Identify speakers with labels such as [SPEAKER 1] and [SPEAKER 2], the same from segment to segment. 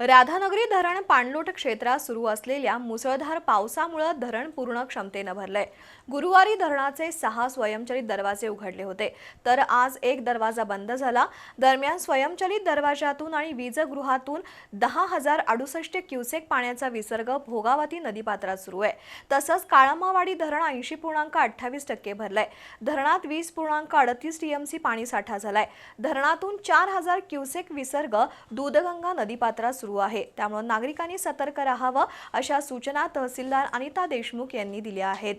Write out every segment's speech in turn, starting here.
[SPEAKER 1] राधानगरी धरण पाणलोट क्षेत्रात सुरू असलेल्या मुसळधार पावसामुळे धरण पूर्ण क्षमतेनं भरलंय. गुरुवारी धरणाचे सहा स्वयंचलित दरवाजे उघडले होते. तर आज एक दरवाजा बंद झाला. दरम्यान स्वयंचलित दरवाजातून आणि वीजगृहातून दहा हजार अडुसष्ट क्युसेक पाण्याचा विसर्ग भोगावती नदीपात्रात सुरू आहे. तसंच काळामावाडी धरण ऐंशी पूर्णांक अठ्ठावीस टक्के भरलंय. धरणात वीस पूर्णांक अडतीस टीएमसी पाणी साठा झालाय. धरणातून चार हजार क्युसेक विसर्ग दूधगंगा नदीपात्रात सुरू आहे. त्यामुळे नागरिकांनी सतर्क राहावं अशा सूचना तहसीलदार अनिता देशमुख यांनी दिल्या आहेत.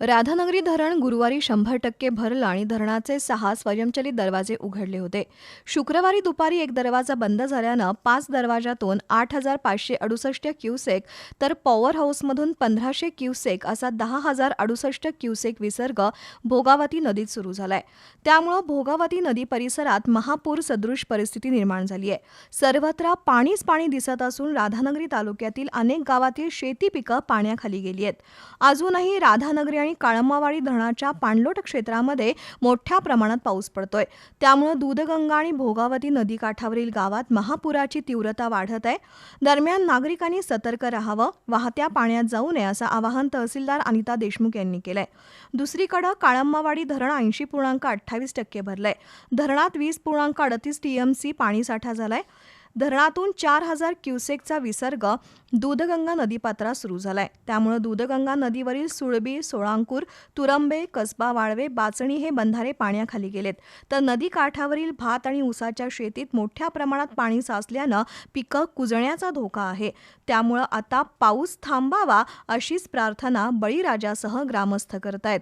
[SPEAKER 1] राधानगरी धरण गुरुवारी शंभर टक्के भरलं आणि धरणाचे सहा स्वयंचलित दरवाजे उघडले होते. शुक्रवारी दुपारी एक दरवाजा बंद झाल्यानं पाच दरवाजातून आठ हजार पाचशे अडुसष्ट क्युसेक तर पॉवर हाऊसमधून पंधराशे क्युसेक असा दहा हजार अडुसष्ट क्युसेक विसर्ग भोगावती नदीत सुरू झालाय. त्यामुळं भोगावती नदी परिसरात महापूर सदृश परिस्थिती निर्माण झाली आहे सर्वत्र पाणीच पाणी दिसत असून राधानगरी तालुक्यातील अनेक गावातील शेती पिकं पाण्याखाली गेली आहेत. अजूनही राधानगरी आणि काळंबावाडी धरणाच्या पाणलोट क्षेत्रामध्ये मोठ्या प्रमाणात पाऊस पडतोय. त्यामुळे दूधगंगा आणि भोगावती नदीकाठावरील गावात महापुराची तीव्रता वाढत आहे. दरम्यान नागरिकांनी सतर्क राहावं वाहत्या पाण्यात जाऊ नये असं आवाहन तहसीलदार अनिता देशमुख यांनी केलंय. दुसरीकडे काळंबावाडी धरण ऐंशी पूर्णांक अठ्ठावीस टक्के भरलंय. धरणात वीस पूर्णांक अडतीस टीएमसी पाणीसाठा झालाय. धरणातून चार हजार क्युसेकचा विसर्ग दूधगंगा नदीपात्रात सुरू झालाय. त्यामुळे दूधगंगा नदीवरील सुळबी सोळांकूर तुरंबे कसबा वाळवे बाचणी हे बंधारे पाण्याखाली गेलेत. तर नदी काठावरील भात आणि ऊसाच्या शेतीत मोठ्या प्रमाणात पाणी साचल्यानं पिकं कुजण्याचा धोका आहे. त्यामुळं आता पाऊस थांबावा अशीच प्रार्थना बळीराजासह ग्रामस्थ करतायत.